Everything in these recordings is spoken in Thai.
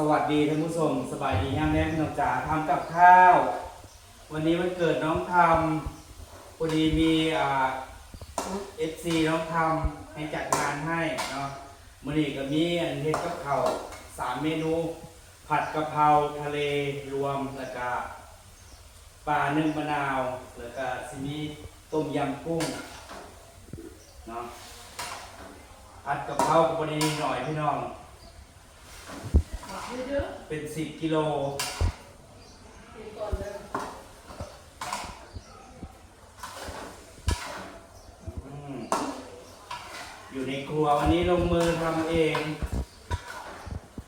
สวัสดีท่านผู้ชมสบายดีย่างแน่พี่น้องจ๋าทำกับข้าว วันนี้วันเกิดน้องทำพอดีมีอ่าเอฟซีน้องทำให้จัดงานให้เนาะมื้อนี้ก็มีอันเฮ็ดกับข้าวสามเมนู ผัดกะเพราทะเลรวมแล้วก็ปลานึ่งมะนาวแล้วก็สิมีต้มยำกุ้งเนาะผัดกะเพราก็บ่ได้หน่อยพี่น้อง เป็นสิบกิโลอยู่ในครัววันนี้ลงมือทำเอง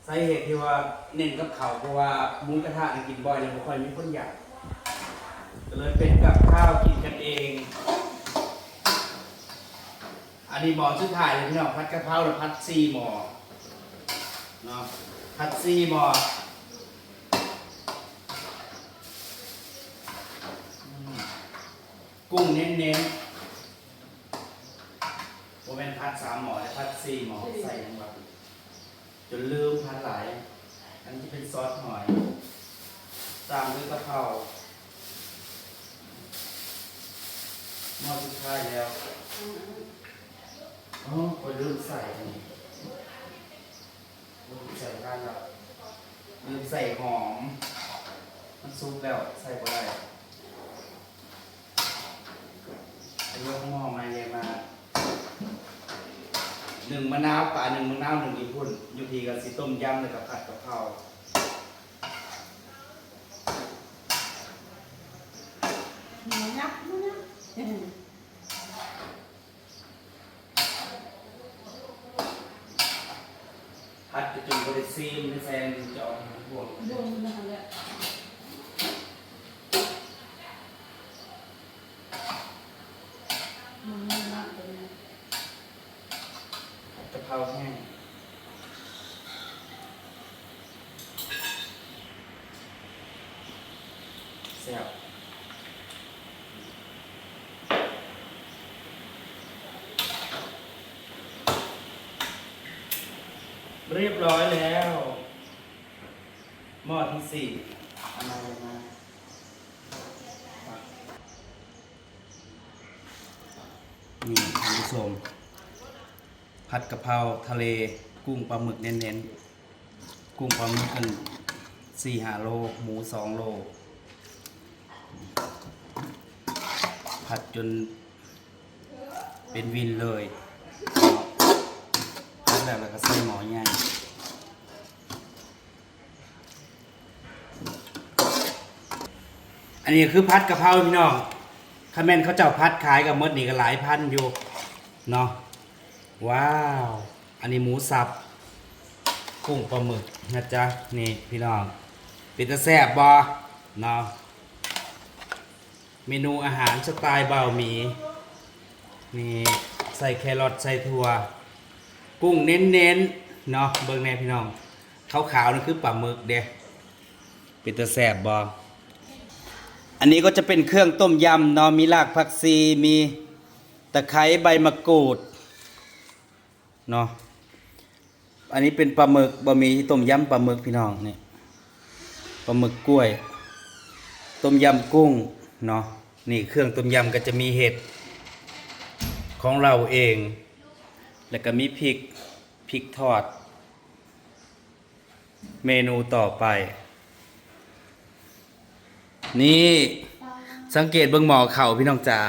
สาเหตุที่ว่าเน้นกับเขาเพราะว่าหมุ้งกระทะกินบ่อยเลยไม่ค่อยมีคนอยากก็เลยเป็นกับข้าวกินกันเอง อันนี้หมอชุดถ่ายเลยพี่น้องพัดกะเพราหรือพัดซีหมอเนาะ พัดซีหมออืมกุ้งเน้นๆโมเป็นพัดสามหมอแต่พัดสี่หมอใส่ยังไงจนลืมพัดหลาย อันนี้เป็นซอสหอย ตามด้วยกะเพราหม้อสุดท้ายแล้วอ๋อคนลืมใส่อันนี้ลืม ใส่กันแล้วลืมใส่หอม มันซุปแล้วใส่ไปได้ไอ้ยกหม้อมาเยมาหนึ่งมะนาวป่าหนึ่งมะนาวหนึ่งญี่ปุ่นอยู่ทีกับสีต้มยำเลยกับผัดกะเพราหมูยักษ์มั้งนะเออผัดจนบริซีมในแซนจะออก มาพวกรวมกันนั่นแหละหมูยักษ์เป็นไง ผัดกะเพราแห้งแซ่บเรียบร้อยแล้ว หม้อที่สี่อะไรมานี่ท่านผู้ชมผัดกะเพราทะเลกุ้งปลาหมึกเน้นๆ กุ้งปลาหมึกกันสี่หาโล หมูสองโล ผัดจนเป็นวินเลย แล้วแล้วก็ใส่หมอใหญ่อันนี้คือผัดกะเพราพี่น้องคาแมนเขาเจ้าพัดขายกับมดนี่ก็หลายพันอยู่ เนาะ ว้าว อันนี้หมูสับ กุ้งปลาหมึกนะจ๊ะ นี่พี่น้องเป็นตะแซบบอเนาะ เมนูอาหารสไตล์เบาหมี นี่ใส่แครอทใส่ถั่ว กุ้งเน้นๆเนาะเบิ่งแน่พี่น้องขาวๆนั่นคือปลาหมึกเด้เป็นตะแซบบออันนี้ก็จะเป็นเครื่องต้มยำเนาะมีรากผักชีมีตะไคร้ใบมะกรูดเนาะอันนี้เป็นปลาหมึกบะหมี่ต้มยำปลาหมึกพี่น้องนี่ปลาหมึกกล้วย ต้มยำกุ้งเนาะนี่เครื่องต้มยำก็จะมีเห็ดของเราเอง แล้วก็มีพริกพริกทอด เมนูต่อไป นี่สังเกตเบิ่งหมอเข่าพี่น้องจ๋า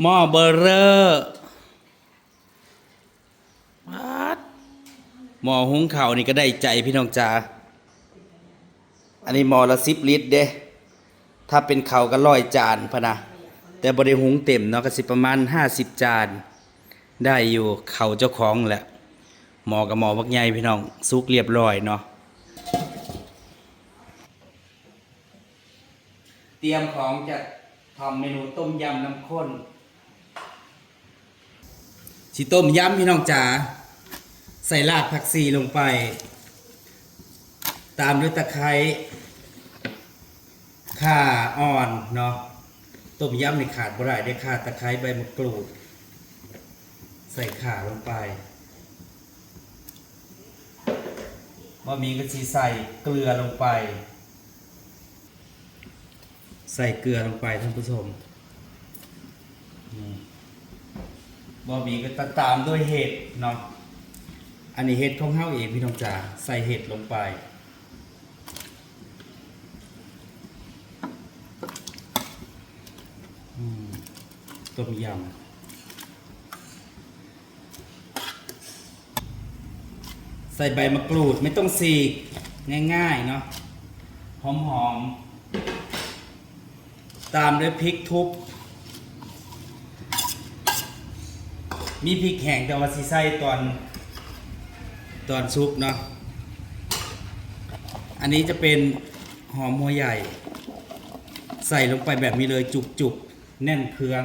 หม้อเบอร์เรอร์วัดหม้อหุงเข่านี่ก็ได้ใจพี่น้องจ๋าอันนี้หม้อละสิบลิตรเด้ถ้าเป็นเข่าก็ร้อยจานพะนะแต่บริหุงเต็มเนาะก็สิประมาณห้าสิบจาน ได้อยู่เข่าเจ้าของแหละหมอกับหมอบักใหญ่พี่น้องซุกเรียบร้อยเนาะเตรียมของจะทำเมนูต้มยำน้ำข้นสิต้มยำพี่น้องจ๋าใส่รากผักชีลงไป ตามด้วยตะไคร้ข่าอ่อนเนาะต้มยำในขาดบ่ได้ได้ข่าตะไคร้ใบมะกรูด ใส่ขาลงไปบะหมี่ก็สีใส่เกลือลงไป ใส่เกลือลงไปท่านผู้ชมบะหมี่ก็ตตามด้วยเห็ดเนาะอันนี้เห็ดของเฮาเองพี่น้องจ๋าใส่เห็ดลงไปต้มยำ ใส่ใบมะกรูดไม่ต้องสีกง่ายๆเนาะหอมๆ ตามด้วยพริกทุบ มีพริกแห้งแต่ว่าสีใส่ตอนตอนซุปเนาะอันนี้จะเป็นหอมหัวใหญ่ ใส่ลงไปแบบนี้เลยจุกๆ แน่นเครื่อง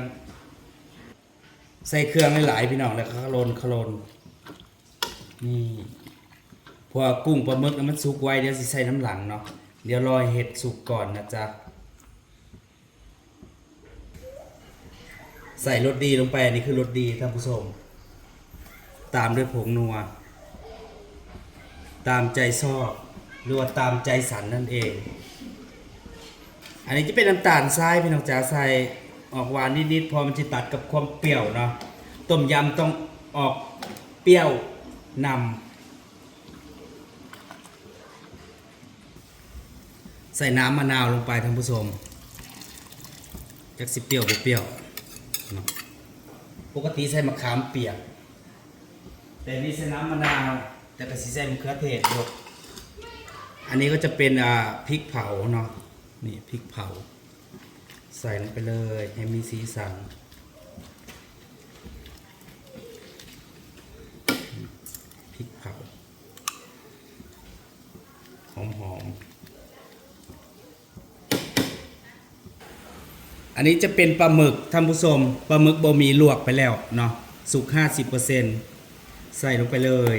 ใส่เครื่องหลายๆพี่น้องแล้วก็คลนคลนนี่ พอกุ้งปลาหมึกน่ะมันสุกไวเดี๋ยวสิใส่น้ำหลังเนาะเดี๋ยวรอเห็ดสุกก่อนนะจ๊ะใส่รสดีลงไปอันนี้คือรสดีท่านผู้ชมตามด้วยผงนัว ตามใจชอบหรือว่าตามใจสันนั่นเอง อันนี้จะเป็นน้ำตาลทรายพี่น้องจ๋าใส่ออกหวานนิดๆพอมันจะตัดกับความเปรี้ยวเนาะต้มยำต้องออกเปรี้ยวนำ ใส่น้ำมะนาวลงไปท่านผู้ชมจักสิเปรี้ยวเปรี้ยว ปกติใส่มะขามเปียก แต่นี่ใส่น้ำมะนาว แต่ก็สีใส่มะเขือเทศด้วยอันนี้ก็จะเป็นอ่าพริกเผาเนาะ นี่พริกเผา ใส่ลงไปเลยให้มีสีสันพริกเผาหอมหอม อันนี้จะเป็นปลาหมึกท่านผู้ชมปลาหมึกบ่มีลวกไปแล้วเนาะสุก 50%ใส่ลงไปเลย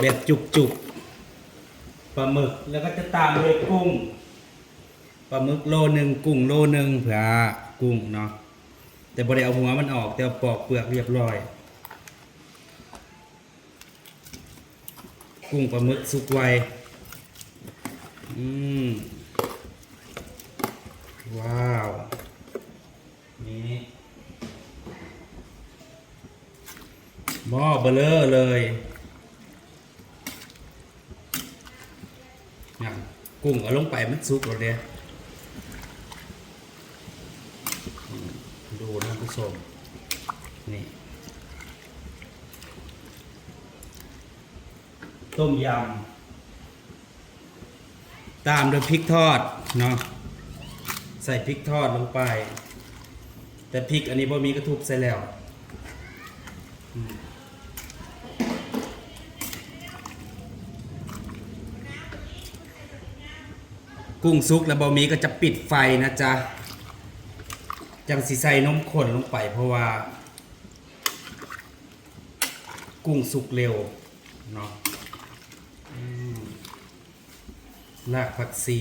แบบจุกๆปลาหมึกแล้วก็จะตามด้วยกุ้งปลาหมึกโลหนึ่งกุ้งโลหนึ่งเผื่อกุ้งเนาะแต่บริเอาหัวมันออก แต่เอาปอกเปลือกเรียบร้อย กุ้งปลาหมึกสุกไวอืม ว้าว นี่หม้อเบลอเลยนั่นกุ้งเอาลงไปมันสุกแล้วเนี่ยอืมดูนะผู้ชมนี่ต้มยำ ตามด้วยพริกทอด เนาะ ใส่พริกทอดลงไป แต่พริกอันนี้พอมีกระทุบใส่แล้วกุ้งซุกแล้วบะหมี่ก็จะปิดไฟนะจ๊ะ จังสีใส่นมข้นลงไปเพราะว่า กุ้งสุกเร็วเนาะอืมรากผักชี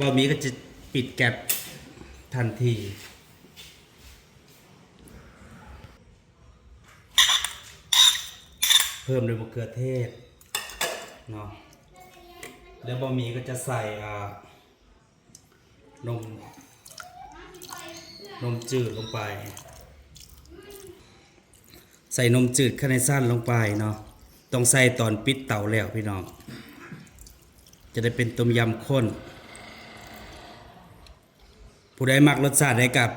บะหมี่ก็จะปิดแก๊สทันทีเพิ่มด้วยมะเขือเทศเนาะแล้วบะหมี่ก็จะใส่อ่านมนมจืดลงไป ใส่นมจืดข้างในสั้นลงไปเนาะต้องใส่ตอนปิดเตาแล้วพี่น้อง จะได้เป็นต้มยำข้น ผู้ใดมักรสชาติได้กับ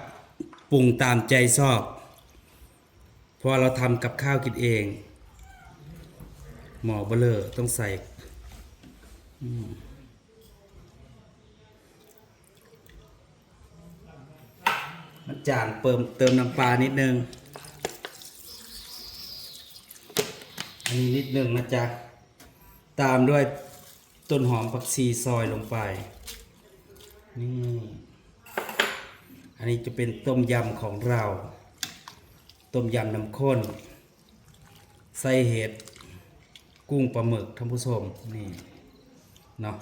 ปรุงตามใจชอบเพราะว่าเราทำกับข้าวกินเอง หมอเบลอต้องใส่มันจางเติมเติมน้ำปลานิดนึง อันนี้นิดนึงนะจ๊ะ ตามด้วยต้นหอมผักชีซอยลงไป นี่ อันนี้จะเป็นต้มยำของเรา ต้มยำน้ำข้น ใส่เห็ด กุ้งปลาหมึกท่านผู้ชมนี่เนาะ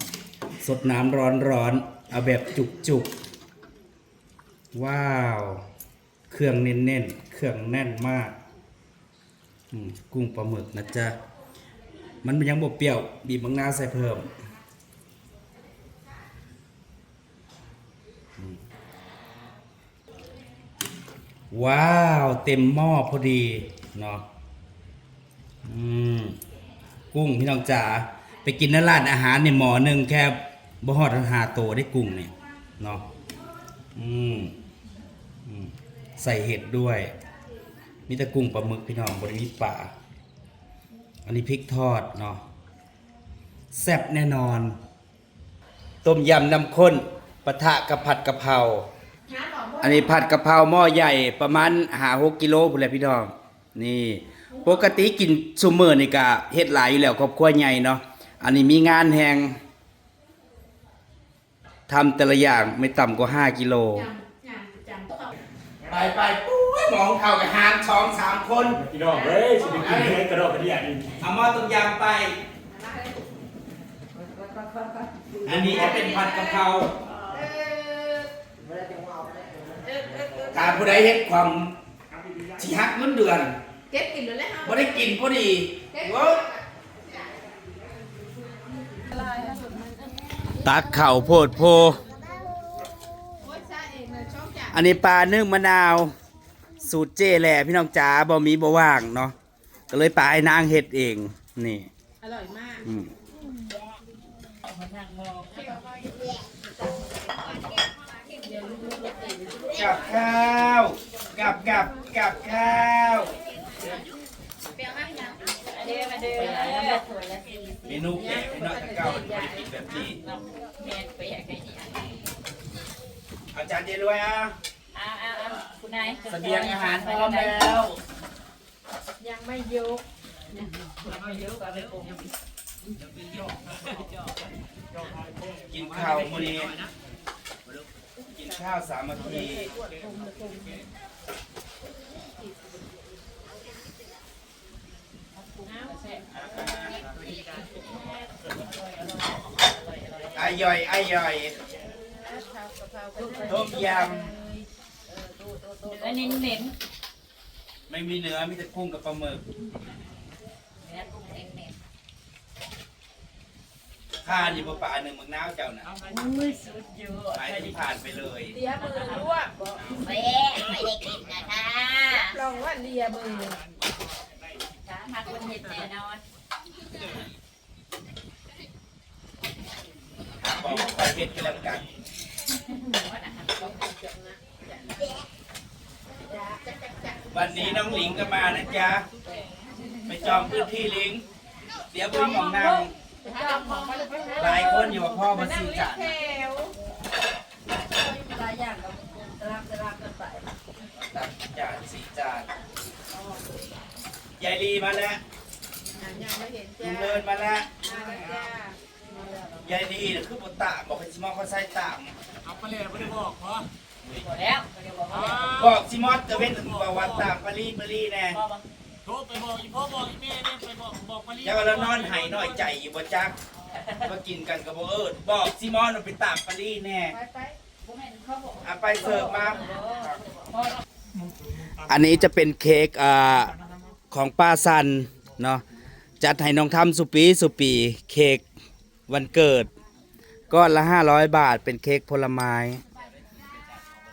สดน้ำร้อนร้อนๆเอาแบบจุกจุกๆว้าว เครื่องเน้นๆเครื่องแน่นมากกุ้งปลาหมึกนะจ๊ะ มันยังบวเปรี้ยว บีบบางนาใส่เพิ่ม ว้าว เต็มหม้อพอดีเนาะอืมกุ้งพี่น้องจ๋าไปกินในร้านอาหารในหมอหนึ่งแค่บ่ฮอดหาโตได้กุ้งเนี่ยเนาะอืมใส่เห็ดด้วยมีแต่กุ้งปลาหมึกพี่น้องบริมีป่าอันนี้พริกทอดเนาะแซ่บแน่นอน ต้มยำน้ำข้นปะทะกับผัดกะเพรา อันนี้ผัดกะเพราหม้อใหญ่ประมาณหาหกกิโลพุ่นแหละพี่น้อง นี่ ปกติกินซุมื้อร์นี่ก็เฮ็ดหลายอยู่แล้วครอบครัวใหญ่เนาะอันนี้มีงานแฮงทำแต่ละอย่างไม่ต่ำกว่า5กิโล ไปไปปุ้ยหมองเข่ากับหารสองสามคน พี่น้องเฮ้ยสิไปกินให้ยกระโดดกระเดียดอีกเอาหม้อต้มยำไป อันนี้จะเป็นผัดกะเพรา การผู้ใดเฮ็ดความสิหักเงินเดือนเก็บกินเลยเลยฮะบ่ได้กินพอดีเว้าตักเข่าโพดโพโอ้ยซาเองเลยชอบจังอันนี้ปลานึ่งมะนาว สูตรเจ้แหล่พี่น้องจ๋าบ่มีบ่ว่างเนาะก็เลยปลาไอ้นางเฮ็ดเอง นี่ อร่อยมาก อืมกั บข้าวกับกับกับข้าวเมนูแกะพี่น้องตะเก้ามันบ่ได้กินแบบนี้เอาจารย์เดียวด้วยอะคุณนายเสบียงอาหารพร้อมแล้วยังไม่ยกกินข้าวมื้อนี้กิน ข้าวสามัคคีอายอยอายอยต้มยอันนี้เน้นำไม่มีเนื้อมีแต่กุ้งกับปลาหมึก ข้านี่บ่ป่าหนึ่งมึงน้าวเจ้าน่ะอุ้ยสุดยอดไปที่ผ่านไปเลยเลียมือลวกบอกไม่ไม่ได้กินนะคะลองว่าเลียมือจ้ามาคนเห็ดแน่นอนบอกว่าไปเฮ็ดกันแล้วกันวันนี้น้องหลิงก็มานะจ๊ะ ไปจองพื้นที่ลิงเดี๋ยวบุญของนาง หลายคนอยู่กับพ่อมาซื้อจานแถวหลายอย่างกับรักรักกันไปตักจานสี่จานยายลีมาแล้วยังไม่เห็นลุจ้างเลินมาแล้วมาแล้วจ้ายายลีน่ะคือบตะบอกให้ซิมอนเขาใส่ตามเอาไปเลยไม่ได้บอกเพราะหมดแล้วเดี๋ยวบอกว่าบอกซิมอนจะเว้นถึงประวัติตามปารีปารีแน่พ่อบอก โทรไปบอกอีพ่อบอกอีแม่เนี่ยไปบอกบอกมาลีเจ้าแล้วนอนไห้น้อยใจอยู่บ่จักมากินกันกับบ่เอิดบอกซิมอนว่าไปตามปารีแน่ไปไปผมเห็นเขาบอกเอาไปเสิร์ฟมาอันนี้จะเป็นเค้กอ่าของป้าซันเนาะจัดให้น้องทำสุปีสุปีเค้กวันเกิดก้อนละ 500 บาทเป็นเค้กผลไม้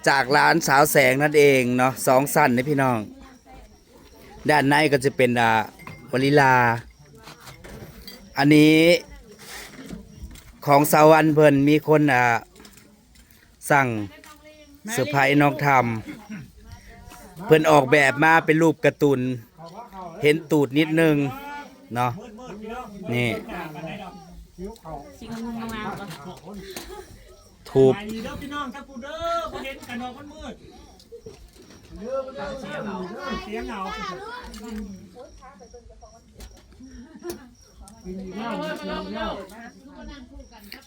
จากร้านสาวแสงนั่นเองเนาะสองสันนี่พี่น้อง ด้านในก็จะเป็นอ่าวานิลา อันนี้ของสาวันเพิ่นมีคนอ่าสั่งเซอร์ไพรส์น้องทำเพิ่นออกแบบมาเป็นรูปการ์ตูนเห็นตูดนิดนึงเนาะมืดมืดพี่น้องนี่ไปไหนดอกสิ่งทูบไปเด้อพี่น้องถ้ากูเด้อบ่เห็นกันดอกมันมืด เสียงเหงาเสียงเหงา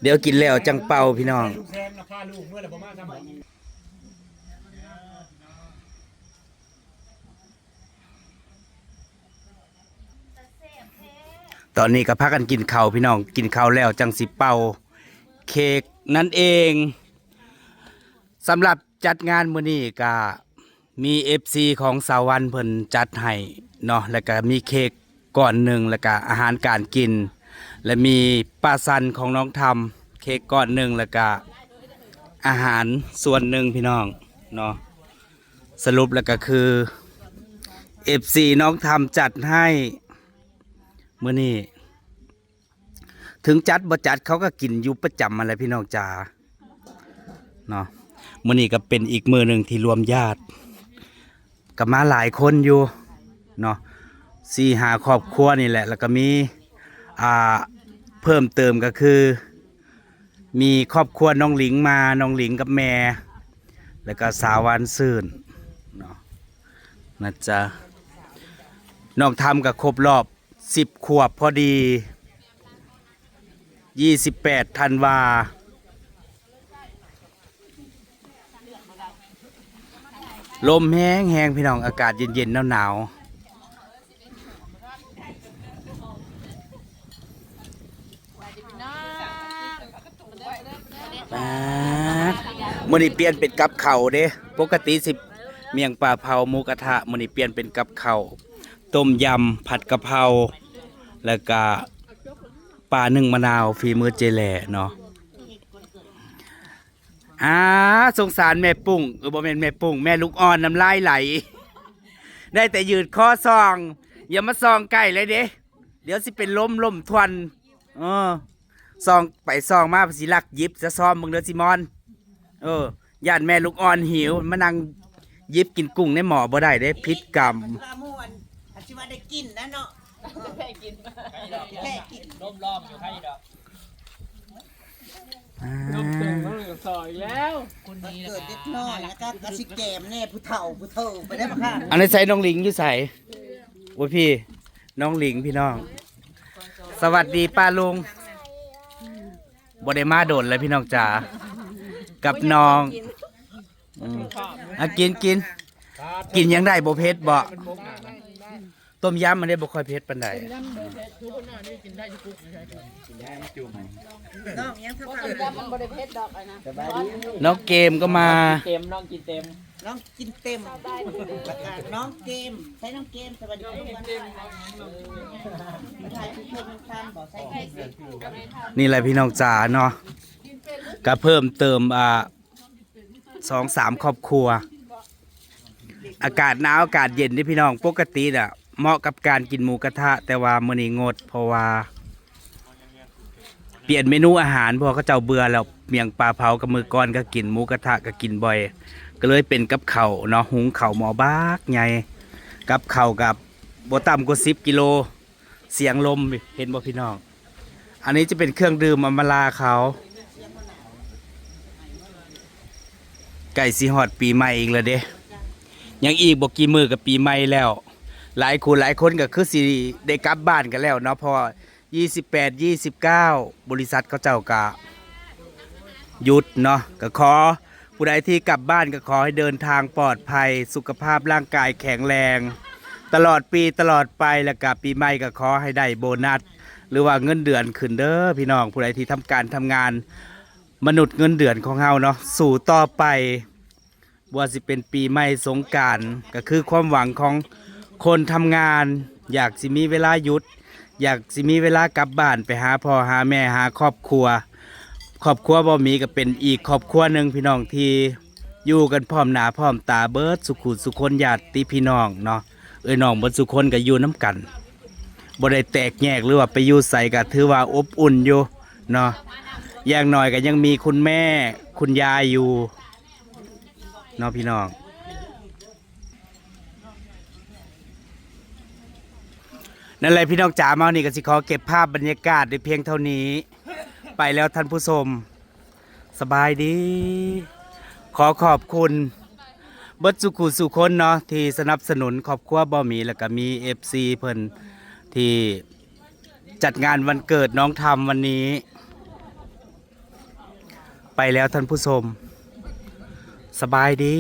เดี๋ยวกินแล้วจังเป่าพี่น้อง ลูกแซมนะพาลูกเมื่อไร่ประมาณสามตอนนี้ก็พากันกินข้าวพี่น้องกินข้าวแล้วจังสิเป่าเค้กนั่นเองสำหรับจัดงานมื้อนี้ก็ มี FC ของสาววันเพิ่นจัดให้เนาะแล้วก็มีเค้กก่อนหนึ่งแล้วก็อาหารการกิน และมีป้าซันของน้องทำเค้กก้อนหนึ่งแล้วก็อาหารส่วนหนึ่งพี่น้องเนาะสรุปแล้วก็คือ FC น้องทำจัดให้มื้อนี้ถึงจัดบ่จัดเขาก็กินอยู่ประจำอะไรพี่น้องจ๋าเนาะมื้อนี้ก็เป็นอีกมือหนึ่งที่รวมญาติ ก็มาหลายคนอยู่เนาะสี่หาครอบครัวนี่แหละ แล้วก็มีอ่าเพิ่มเติมก็คือ มีครอบครัวน้องหลิงมาน้องหลิงกับแม่ แล้วก็สาววันซื่นเนาะนะจ๊ะน้องทำกับครบรอบสิบขวบพอดียี่สิบแปดธันวา ลมแห้งแห้งพี่น้องอากาศเย็นเย็นหนาวหนาวๆป๊ามื้อนี้เปลี่ยนเป็นกับเข่าเด้ปกติสิเมียงปลาเผาหมูกระทะมื้อนี้เปลี่ยนเป็นกับเข่าต้มยำผัดกะเพราแล้วก็ปลาหนึ่งมะนาวฝีมือเจแหล่เนาะ อ่าสงสารแม่ปุ้งเออบ่แม่นแม่ปุ้งแม่ลูกอ่อนน้ำลายไหล ได้แต่ยืดคอซอง อย่ามาซองใกล้เลยเด้เดี๋ยวสิเป็นล้มล้มทวนเออซองไปซองมาสิลักหยิบจะซ้อมมึงเด้อซิมอน เออย่านแม่ลูกอ่อนหิวมานั่งหยิบกินกุ้งในหมอบ่ได้เด้พิษกรรมว่าม่วนอาชีวะได้กินนะเนาะแค่กินแค่กิน ล้มล้อมอยู่ให้ดอก อ่ามันเกิดเล็กน้อยแล้วก็กระสิแกมแน่ผู้เฒ่าผู้เฒ่าไปได้ปะค่ะอันนี้ใส่น้องหลิงอยู่ใส่โอ้ยพี่ น้องหลิงพี่น้อง สวัสดีป้าลุงบไดมาโดดเลยพี่น้องจ๋ากับน้องอืมอะกินกินกินยังได้บ่เผ็ดบ่ ต้มยำมันได้บ่ค่อยเผ็ดปานใดน้องยังเท่ากันมันบริเพชรดอกอะนะน้องเกมก็มา เต็มน้องกินเต็มน้องกินเต็มแล้วก็น้องเกมใช้น้องเกมสวัสดีทุกคนมาถ่ายทุกคนทานบอกใส่เกมนี่แหละพี่น้องจ๋าเนาะก็เพิ่มเติมอ่าสองสามครอบครัว อากาศหนาวอากาศเย็นนี่พี่น้องปกติน่ะ เหมาะกับการกินหมูกระทะ แต่ว่ามื้อนี้งด เพราะว่า เปลี่ยนเมนูอาหารเพราะเขาเจ้าเบื่อแล้วเมียงปลาเผากับมือก้อนก็กินหมูกระทะก็กินบ่อย ก็เลยเป็นกับเขาวเนาะหุงเข่าวหมอบากใหญ่กับเข่าวกับโบต่ำกว่าสิบกิโล เสียงลมเห็นบ่พี่น้อง อันนี้จะเป็นเครื่องดื่มอมลาเขา ไก่สีหอดปีใหม่อีกแล้วเด้ ยังอีกบอกกี่มือกับปีใหม่แล้ว หลายคนหลายคนก็คือสิได้กลับบ้านกันแล้วเนาะพอ28 29 บริษัทเขาเจ้ากะหยุดเนาะก็ขอผู้ใดที่กลับบ้านก็ขอให้เดินทางปลอดภัย สุขภาพร่างกายแข็งแรง ตลอดปีตลอดไปแล้วก็ปีใหม่ก็ขอให้ได้โบนัส หรือว่าเงินเดือนขึ้นเด้อพี่น้องผู้ใดที่ทำการทำงานมนุษย์เงินเดือนของเฮาเนาะสู่ต่อไปบว่าสิเป็นปีใหม่สงการก็คือความหวังของ คนทำงาน อยากสิมีเวลาหยุด อยากสิมีเวลากลับบ้านไปหาพ่อหาแม่หาครอบครัว ครอบครัวบ่มีก็เป็นอีกครอบครัวหนึ่งพี่น้องที่อยู่กันพร้อมหน้าพร้อมตาเบิดสุขุสุคนญาติพี่น้องเนาะเอ้ยน้องบิดสุคนก็อยู่น้ำกันบ่ได้แตกแยกหรือว่าไปอยู่ใส่ก็ถือว่าอบอุ่นอยู่เนาะอย่างหน้อยก็ยังมีคุณแม่คุณยายอยู่เน้องพี่น้อง นั่นแหละพี่น้องจ๋ามาวันนี้ก็สิขอเก็บภาพบรรยากาศในเพียงเท่านี้ ไปแล้วท่านผู้ชมสบายดี ขอขอบคุณเบิดสุขุสุคนเนาะที่สนับสนุนครอบครัวบ่มีแล้วก็มีเอฟซีเพิ่นที่จัดงานวันเกิดน้องทำวันนี้ ไปแล้วท่านผู้ชม สบายดี